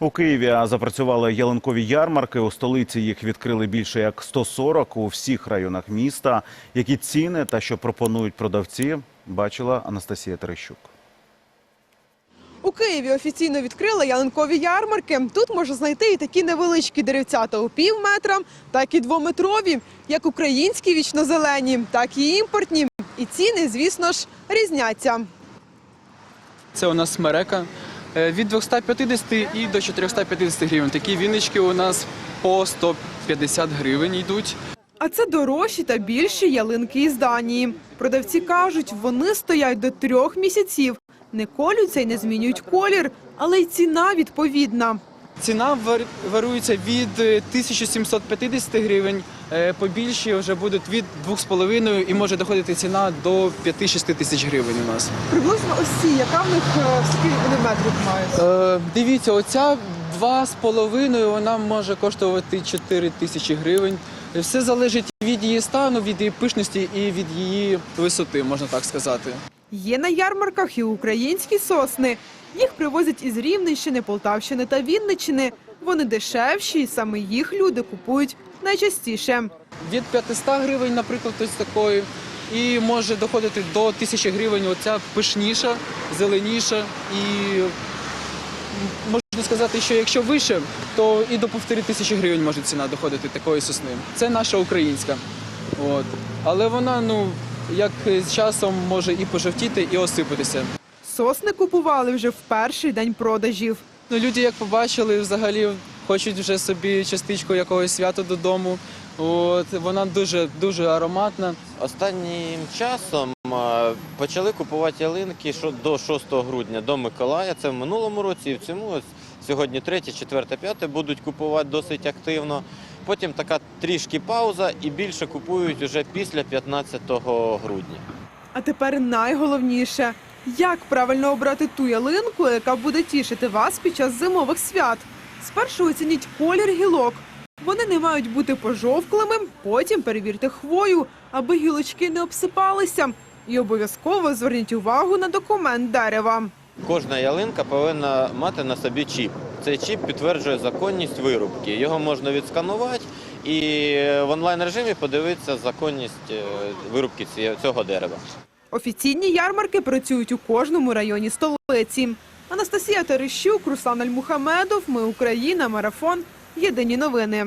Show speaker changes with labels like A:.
A: У Києві запрацювали ялинкові ярмарки. У столиці їх відкрили більше як 140 у всіх районах міста. Які ціни та що пропонують продавці, бачила Анастасія Терещук.
B: У Києві офіційно відкрили ялинкові ярмарки. Тут можна знайти і такі невеличкі деревцята у пів метра, так і двометрові, як українські вічнозелені, так і імпортні. І ціни, звісно ж, різняться.
C: Це у нас смерека від 250 і до 450 гривень. Такі віночки у нас по 150 гривень йдуть.
B: А це дорожчі та більші ялинки із Данії. Продавці кажуть, вони стоять до трьох місяців, не колються і не змінюють колір, але й ціна відповідна.
C: Ціна вар- варується від е, 1750 гривень, е, побільші вже будуть від 2,5 і може доходити ціна до 5-6 тисяч гривень у нас.
B: Приблизно ось ці, яка в них е, скільки вони метрів мають?
C: Е, Дивіться, оця 2,5 вона може коштувати 4 тисячі гривень. Все залежить від її стану, від її пишності і від її висоти, можна так сказати.
B: Є на ярмарках і українські сосни. Їх привозять із Рівненщини, Полтавщини та Вінниччини. Вони дешевші, і саме їх люди купують найчастіше.
C: Від 500 гривень, наприклад, ось такої, і може доходити до 1000 гривень. Оця пишніша, зеленіша. І можна сказати, що якщо вище, то і до півтори тисячі гривень може ціна доходити такої сосни. Це наша українська. От. Але вона, ну, як з часом може і пожовтіти, і осипатися.
B: Сосни купували вже в перший день продажів.
C: Ну, люди, як побачили, взагалі хочуть вже собі частичку якогось свята додому. От, вона дуже дуже ароматна.
D: Останнім часом почали купувати ялинки що до 6 грудня до Миколая. Це в минулому році і в цьому ось сьогодні 3, 4, 5 будуть купувати досить активно. Потім така трішки пауза і більше купують вже після 15 грудня.
B: А тепер найголовніше як правильно обрати ту ялинку, яка буде тішити вас під час зимових свят. Спершу оцініть колір гілок. Вони не мають бути пожовклими, потім перевірте хвою, аби гілочки не обсипалися. І обов'язково зверніть увагу на документ дерева.
D: Кожна ялинка повинна мати на собі чіп. Цей чіп підтверджує законність вирубки. Його можна відсканувати і в онлайн режимі подивитися законність е, вирубки цього дерева.
B: Офіційні ярмарки працюють у кожному районі столиці. Анастасія Терещук, Руслан Альмухамедов. Ми Україна. Марафон. Єдині новини.